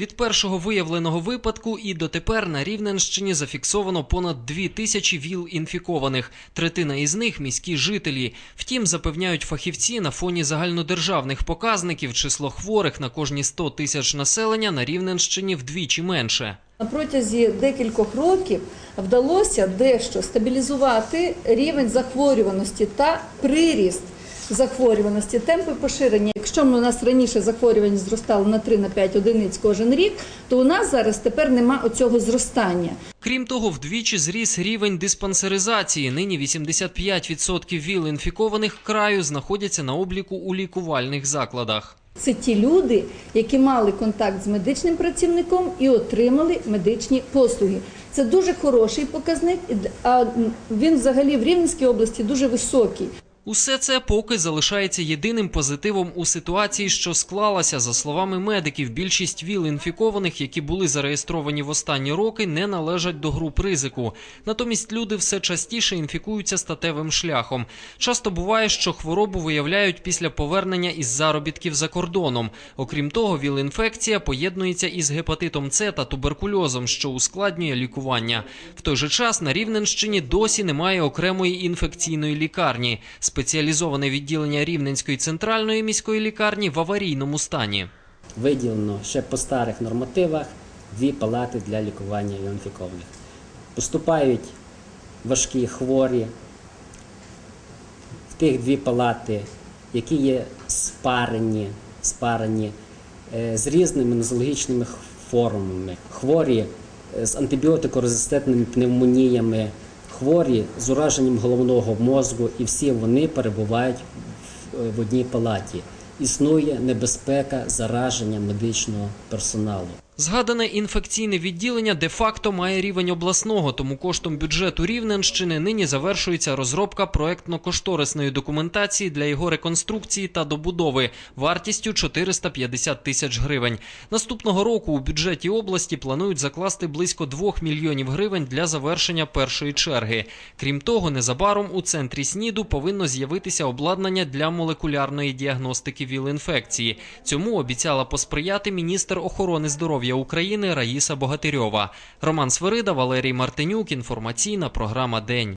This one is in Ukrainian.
Від першого виявленого випадку і дотепер на Рівненщині зафіксовано понад дві тисячі віл інфікованих. Третина із них міські жителі. Втім, запевняють фахівці, на фоні загальнодержавних показників число хворих на кожні 100 тисяч населення на Рівненщині вдвічі менше. На протязі декількох років вдалося дещо стабілізувати рівень захворюваності та приріст захворюваності, темпи поширення. Якщо у нас раніше захворюваність зростало на 3-5 одиниць кожен рік, то у нас зараз тепер нема оцього зростання. Крім того, вдвічі зріс рівень диспансеризації. Нині 85% віл інфікованих краю знаходяться на обліку у лікувальних закладах. Це ті люди, які мали контакт з медичним працівником і отримали медичні послуги. Це дуже хороший показник, а він взагалі в Рівненській області дуже високий. Усе це поки залишається єдиним позитивом у ситуації, що склалася. За словами медиків, більшість віл інфікованих, які були зареєстровані в останні роки, не належать до груп ризику. Натомість люди все частіше інфікуються статевим шляхом. Часто буває, що хворобу виявляють після повернення із заробітків за кордоном. Окрім того, віл-інфекція поєднується із гепатитом С та туберкульозом, що ускладнює лікування. В той же час на Рівненщині досі немає окремої інфекційної лікарні. Спеціалізоване відділення Рівненської центральної міської лікарні в аварійному стані. Виділено ще по старих нормативах дві палати для лікування інфікованих. Поступають важкі хворі в тих дві палати, які є спарені, спарені е, з різними нозологічними формами, хворі е, з антибіотикорезистентними пневмоніями, хворі з ураженням головного мозку, і всі вони перебувають в- одній палаті. Існує небезпека зараження медичного персоналу. Згадане інфекційне відділення де-факто має рівень обласного, тому коштом бюджету Рівненщини нині завершується розробка проектно-кошторисної документації для його реконструкції та добудови вартістю 450 тисяч гривень. Наступного року у бюджеті області планують закласти близько 2 мільйонів гривень для завершення першої черги. Крім того, незабаром у центрі СНІДу повинно з'явитися обладнання для молекулярної діагностики ВІЛ-інфекції. Цьому обіцяла посприяти міністр охорони здоров'я України Раїса Богатирьова. Роман Свирида, Валерій Мартинюк. Інформаційна програма День.